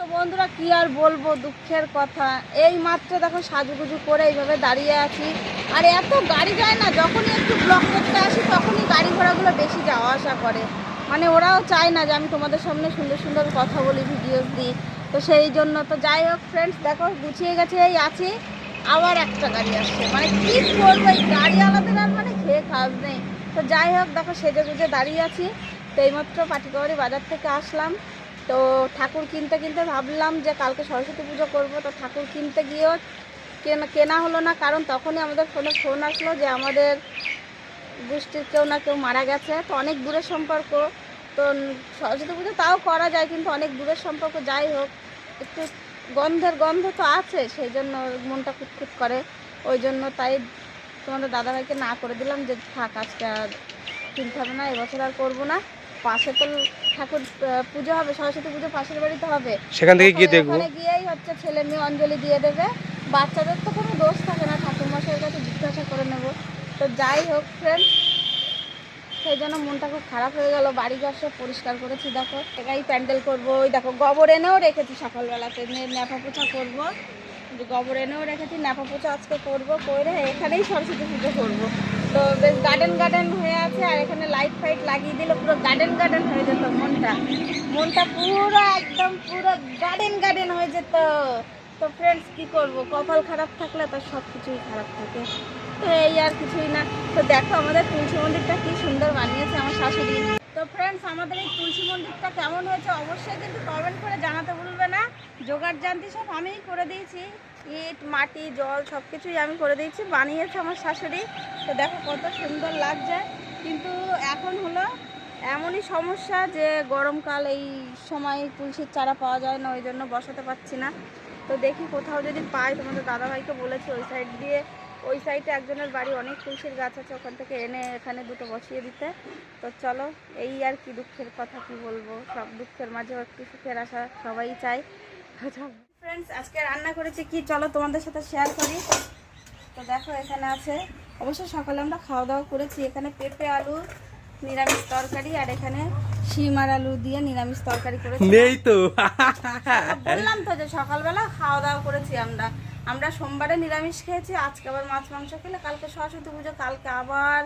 তো বন্ধুরা, কি আর বলব, দুঃখের কথা। এই মাত্র দেখো সাজুগুজু করে এইভাবে দাঁড়িয়ে আছি। আর এত গাড়ি যায় না, যখনই একটু ব্লক করতে আসি, তখনই গাড়ি ঘোড়াগুলো বেশি যাওয়া আসা করে। মানে ওরাও চায় না যে আমি তোমাদের সামনে সুন্দর সুন্দর কথা বলি ভিডিওস দিই। তো সেই জন্য তো যাই হোক ফ্রেন্ডস দেখো গুছিয়ে গেছে এই আছি। আবার একটা গাড়ি আসছে। মানে কি করব এই গাড়ি আলাদা আর মানে খেয়ে কাজ নেই। তো যাই হোক, দেখো সেজে গুজে দাঁড়িয়ে আছি। তো এইমাত্র পাটিকাবাড়ি বাজার থেকে আসলাম। তো ঠাকুর কিনতে কিনতে ভাবলাম যে কালকে সরস্বতী পুজো করব, তো ঠাকুর কিনতে গিয়েও কেনা কেনা হলো না, কারণ তখনই আমাদের ফোনে ফোন আসলো যে আমাদের গোষ্ঠীর কেউ না কেউ মারা গেছে। তো অনেক দূরের সম্পর্ক, তো সরস্বতী পুজো তাও করা যায়, কিন্তু অনেক দূরের সম্পর্ক যাই হোক, একটু গন্ধের গন্ধ তো আছে, সেই জন্য মনটা কুটকুট করে। ওই জন্য তাই তোমাদের দাদাভাইকে না করে দিলাম যে থাক, আজকে আর কিনতে হবে না, এবছর আর করব না। পাশে তো ঠাকুর পুজো হবে সরস্বতী পুজো পাশের বাড়িতে হবে। সেখান থেকে গিয়ে দেখব। গিয়েই হচ্ছে ছেলে মেয়ে অঞ্জলি দিয়ে দেবে। বাচ্চাদের তো কোনো দোষ থাকে না ঠাকুর মশাইয়ের কাছে জিজ্ঞাসা করে নেব। তো যাই হোক ফ্রেন্ড সেই জন্য মনটা খুব খারাপ হয়ে গেল। বাড়ি ঘর সব পরিষ্কার করেছি দেখো। একাই প্যান্ডেল করব ওই দেখো গোবর এনেও রেখেছি সকালবেলাতে ন্যাপা পোছা করব। গোবর এনেও রেখেছি ন্যাপা পোছা আজকে করব, করে এখানেই সরস্বতী পুজো করব। তো বেশ গার্ডেন গার্ডেন হয়ে আছে, আর এখানে লাইট ফাইট লাগিয়ে দিলে পুরো গার্ডেন গার্ডেন হয়ে যেত মনটা। মনটা পুরো একদম পুরো গার্ডেন গার্ডেন হয়ে যেত। তো ফ্রেন্ডস কি করব? কপাল খারাপ থাকলে তো সব কিছুই খারাপ থাকে। তো এই আর কিছুই না। তো দেখো আমাদের তুলসী মন্দিরটা কি সুন্দর বানিয়েছে আমার শাশুড়ি। তো ফ্রেন্ডস আমাদের এই তুলসী মন্দিরটা কেমন হয়েছে অবশ্যই কিন্তু কমেন্ট করে জানাতে ভুলবে না। জোগাড় জানতি সব আমিই করে দিয়েছি। ইট, মাটি, জল সব কিছুই আমি করে দিয়েছি, বানিয়েছে আমার শাশুড়ি। তো দেখো কত সুন্দর লাগছে। কিন্তু এখন হলো এমনই সমস্যা যে গরমকাল, এই সময় তুলসীর চারা পাওয়া যায় না, ওই জন্য বসাতে পারছি না। তো দেখি কোথাও যদি পাই, তোমাদের দাদাভাইকে বলেছি ওই সাইড দিয়ে। ওই সাইডে একজনের বাড়ি অনেক তুলসীর গাছ আছে ওখান থেকে এনে এখানে দুটো বসিয়ে দিতে। তো চলো এই আর কি দুঃখের কথা কি বলব? সব দুঃখের মাঝেও একটু সুখের আশা সবাই চায়। ফ্রেন্ডস আজকে রান্না করেছি কি? চলো তোমাদের সাথে শেয়ার করি। তো দেখো এখানে আছে। অবশ্য সকালে আমরা খাওয়া দাওয়া করেছি। এখানে পেঁপে আলু নিরামিষ তরকারি আর এখানে শিম আর আলু দিয়ে নিরামিষ তরকারি করেছি। নেই তো। বললাম তো যে সকালবেলা খাওয়া দাওয়া করেছি আমরা। আমরা সোমবারে নিরামিষ খেয়েছি, আজকে আবার মাছ, মাংস খেলে কালকে সরস্বতী পুজো, কালকে আবার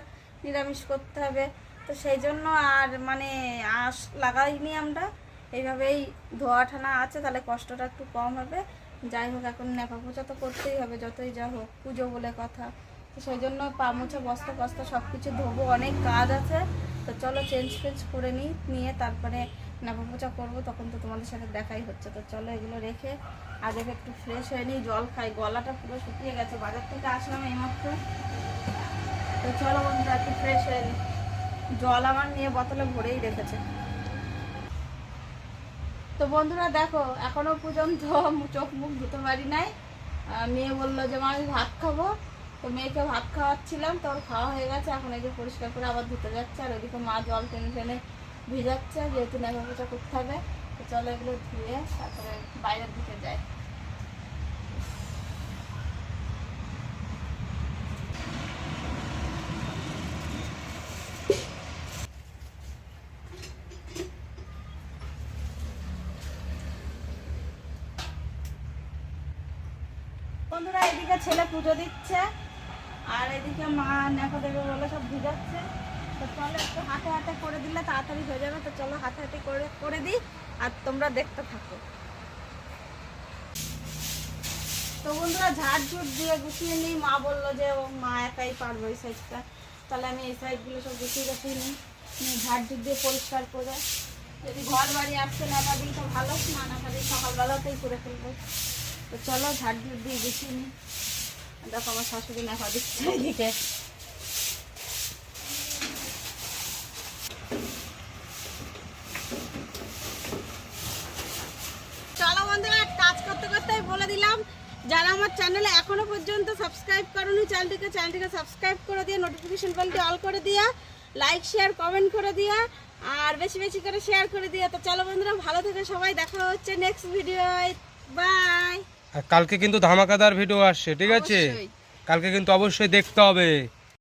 নিরামিষ করতে হবে। তো সেই জন্য আর মানে আঁশ লাগাইনি আমরা, এইভাবেই ধোয়া ঠানা আছে, তাহলে কষ্টটা একটু কম হবে। যাই হোক, এখন নেপা পূজা তো করতেই হবে, যতই যা হোক, পুজো বলে কথা। তো সেই জন্য পা মুছে, বস্তা বস্তা সব কিছু ধোবো, অনেক কাজ আছে। তো চলো চেঞ্জ ফেঞ্জ করে নিই, নিয়ে তারপরে নেপা পূজা করব, তখন তো তোমাদের সাথে দেখাই হচ্ছে। তো চলো এগুলো রেখে আগে একটু ফ্রেশ হয়ে নিই, জল খাই। গলাটা পুরো শুকিয়ে গেছে, বাজার থেকে আসলাম এইমাত্র। তো চলো বন্ধুরা, একটু ফ্রেশ হয়ে নিই। জল আমার নিয়ে বোতলে ভরেই রেখেছে। তো বন্ধুরা, দেখো, এখনও পর্যন্ত চোখ মুখ ধুতে পারি নাই। মেয়ে বলল যে, মা, আমি ভাত খাব। তো মেয়েকে ভাত খাওয়াচ্ছিলাম তোর খাওয়া হয়ে গেছে। এখন এই যে পরিষ্কার করে আবার ধুতে যাচ্ছে, আর ওইদিকে মা জল টেনে টেনে ভিজাচ্ছে, যেহেতু নেভা পোচা করতে হবে চলো এগুলো ধুয়ে তারপরে বাইরের দিকে যায় বন্ধুরা, এদিকে ছেলে পুজো দিচ্ছে, আর এদিকে মা নেখা দেবে বলে সব ভিজাচ্ছে। তো চলো একটু হাতে হাতে করে দিলে তাড়াতাড়ি হয়ে যাবে। তো চলো হাতে হাতে করে করে দিই আর তোমরা দেখতে থাকো। তো বন্ধুরা ঝাড় ঝুট দিয়ে গুছিয়ে নিই। মা বলল যে মা একাই পারবে ওই সাইডটা তাহলে আমি এই সাইডগুলো সব গুছিয়ে গুছিয়ে নিই। নিয়ে ঝাড় ঝুট দিয়ে পরিষ্কার করে। যদি ঘর বাড়ি আসছে না দিই তো ভালো, না না দিই সকালবেলাতেই করে ফেলব। তো চলো ঝাড় ঝুট দিয়ে গুছিয়ে নিই। দেখো আমার শাশুড়ি নেখা দিচ্ছে চলো বন্ধুরা কাজ করতে করতে বলে দিলাম। যারা আমার চ্যানেলে এখনও পর্যন্ত সাবস্ক্রাইব করোনি চ্যানেলটিকে চ্যানেলটিকে সাবস্ক্রাইব করে দিয়ে নোটিফিকেশন বেলটি অল করে দিয়া লাইক শেয়ার কমেন্ট করে দিয়া আর বেশি বেশি করে শেয়ার করে দিয়া। তো চলো বন্ধুরা ভালো থেকে সবাই দেখা হচ্ছে নেক্সট ভিডিও বাই কালকে কিন্তু ধামাকাদার ভিডিও আসছে ঠিক আছে? কালকে কিন্তু অবশ্যই দেখতে হবে।